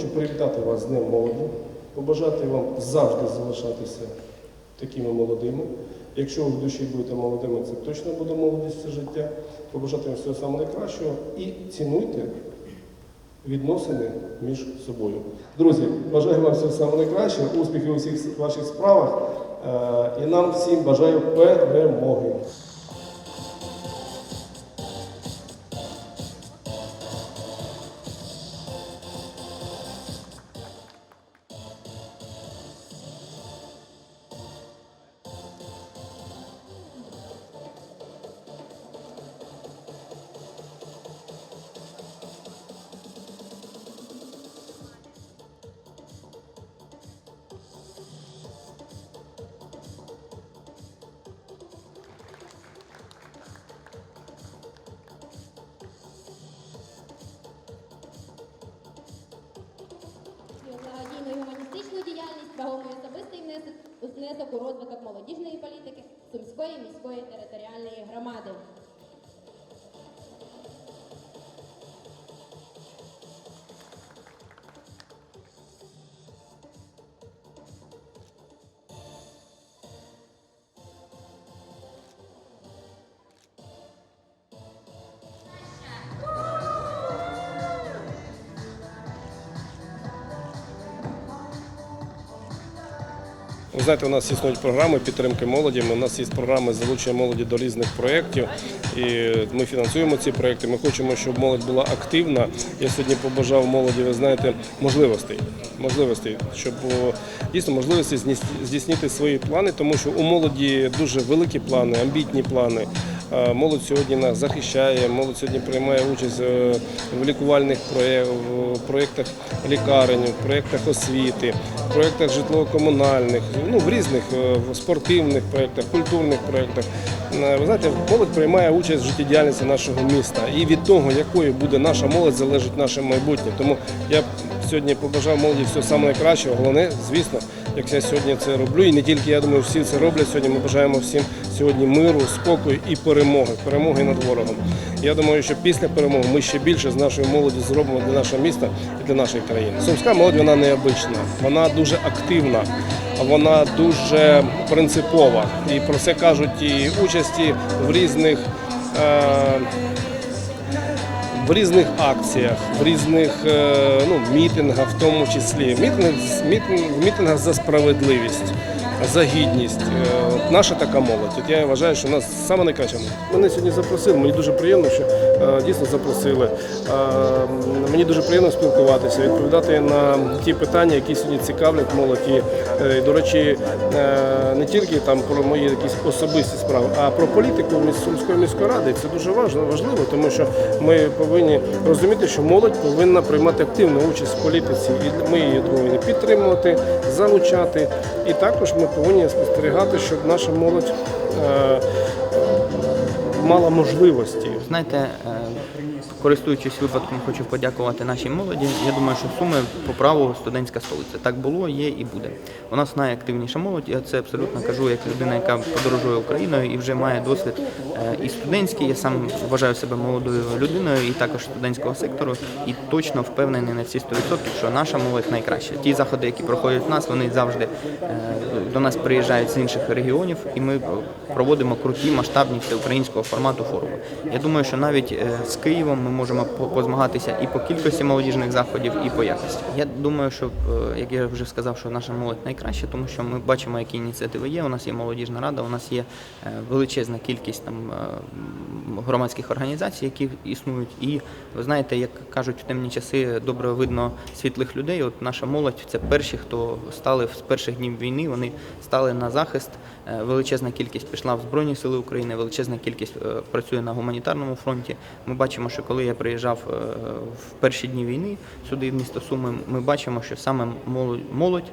хочу привітати вас з Днем молоді, побажати вам завжди залишатися такими молодими. Якщо ви в душі будете молодими, це точно буде молодість все життя. Побажати вам всього самого найкращого і цінуйте відносини між собою. Друзі, бажаю вам всього самого найкращого, успіхів у всіх ваших справах. е, І нам всім бажаю перемоги. Внесок у розвиток молодіжної політики Сумської міської територіальної громади. Ви знаєте, у нас існують програми підтримки молоді. У нас є програми залучення молоді до різних проєктів. І ми фінансуємо ці проєкти. Ми хочемо, щоб молодь була активна. Я сьогодні побажав молоді, ви знаєте, можливостей. Можливостей, щоб дійсно можливості здійснити свої плани, тому що у молоді дуже великі плани, амбітні плани. Е, Молодь сьогодні нас захищає, молодь сьогодні приймає участь е, в лікувальних проєктах лікарень, в проєктах освіти, в проєктах житлово-комунальних, ну, в різних е, спортивних проєктах, культурних проєктах. Е, Ви знаєте, молодь приймає участь в життєдіяльності нашого міста. І від того, якою буде наша молодь, залежить наше майбутнє. Тому я сьогодні побажав молоді всього самого найкращого. Головне, звісно, як я сьогодні це роблю, і не тільки я думаю, всі це роблять сьогодні. Ми бажаємо всім сьогодні миру, спокою і перемоги, перемоги над ворогом. Я думаю, що після перемоги ми ще більше з нашою молоді зробимо для нашого міста і для нашої країни. Сумська молодь вона необична, вона дуже активна, вона дуже принципова. І про це кажуть і участі в різних. Е- в різних акціях, в різних е, ну, мітингах, в тому числі мітинг, мітинг, в мітингах за справедливість, за гідність. Е, Наша така молодь. От я вважаю, що у нас саме найкраща молодь. Мене сьогодні запросили. Мені дуже приємно, що е, дійсно запросили. Е, Мені дуже приємно спілкуватися, відповідати на ті питання, які сьогодні цікавлять молодь. І, до речі, не тільки там про мої якісь особисті справи, а про політику Сумської міської ради. Це дуже важливо, тому що ми повинні розуміти, що молодь повинна приймати активну участь в політиці, і ми її повинні підтримувати, залучати. І також ми повинні спостерігати, щоб наша молодь е, мала можливості. Знаєте, е, користуючись випадком, хочу подякувати нашій молоді. Я думаю, що Суми по праву студентська столиця. Так було, є і буде. У нас найактивніша молодь. Я це абсолютно кажу як людина, яка подорожує Україною і вже має досвід е, і студентський. Я сам вважаю себе молодою людиною і також студентського сектору. І точно впевнений на всі 100%, що наша молодь найкраща. Ті заходи, які проходять в нас, вони завжди е, до нас приїжджають з інших регіонів, і ми проводимо круті масштабні всеукраїнського формату форуми. Я думаю, що навіть е, з Києвом ми можемо позмагатися і по кількості молодіжних заходів, і по якості. Я думаю, що е, як я вже сказав, що наша молодь найкраща, тому що ми бачимо, які ініціативи є. У нас є молодіжна рада, у нас є е, величезна кількість там е, громадських організацій, які існують. І ви знаєте, як кажуть, в темні часи добре видно світлих людей. От наша молодь це перші, хто стали з перших днів війни. Вони стали на захист. Величезна кількість пішла в Збройні Сили України, величезна кількість працює на гуманітарному фронті. Ми бачимо, що коли я приїжджав е, в перші дні війни сюди, в місто Суми, ми бачимо, що саме молодь,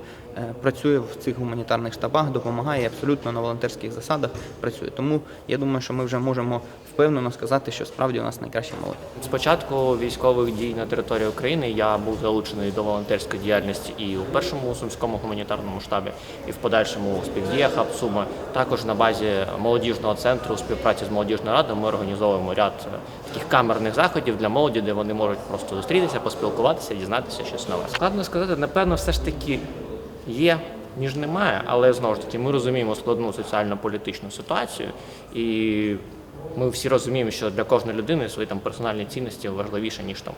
працює в цих гуманітарних штабах, допомагає абсолютно на волонтерських засадах працює. Тому я думаю, що ми вже можемо впевнено сказати, що справді у нас найкраща молодь. З початку військових дій на території України я був залучений до волонтерської діяльності і у першому сумському гуманітарному штабі, і в подальшому у співдіях Апсума. Також на базі молодіжного центру у співпраці з молодіжною радою ми організовуємо ряд е, таких камерних заходів для молоді, де вони можуть просто зустрітися, поспілкуватися, дізнатися щось нове. Складно сказати, напевно, все ж таки є. Ніж немає, але знову ж таки ми розуміємо складну соціально-політичну ситуацію, і ми всі розуміємо, що для кожної людини свої там персональні цінності важливіше, ніж там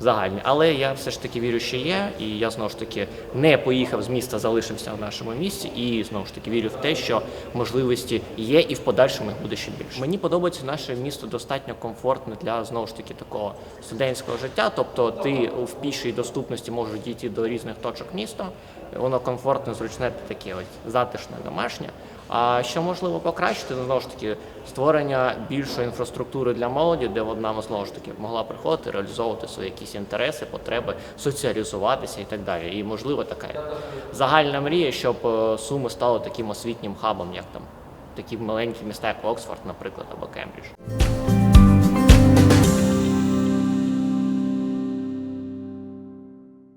загальні. Але я все ж таки вірю, що є, і я знову ж таки не поїхав з міста, залишився в нашому місті, і знову ж таки вірю в те, що можливості є, і в подальшому їх буде ще більше. Мені подобається наше місто достатньо комфортне для знову ж таки такого студентського життя. Тобто, ти в пішій доступності можеш дійти до різних точок міста. Воно комфортне, зручне, таке ось затишне, домашнє. А що можливо покращити, ну, знову ж таки, створення більшої інфраструктури для молоді, де вона знову ж таки могла приходити, реалізовувати свої якісь інтереси, потреби, соціалізуватися і так далі. І можливо така загальна мрія, щоб е, Суми стали таким освітнім хабом, як там такі маленькі міста, як Оксфорд, наприклад, або Кембридж.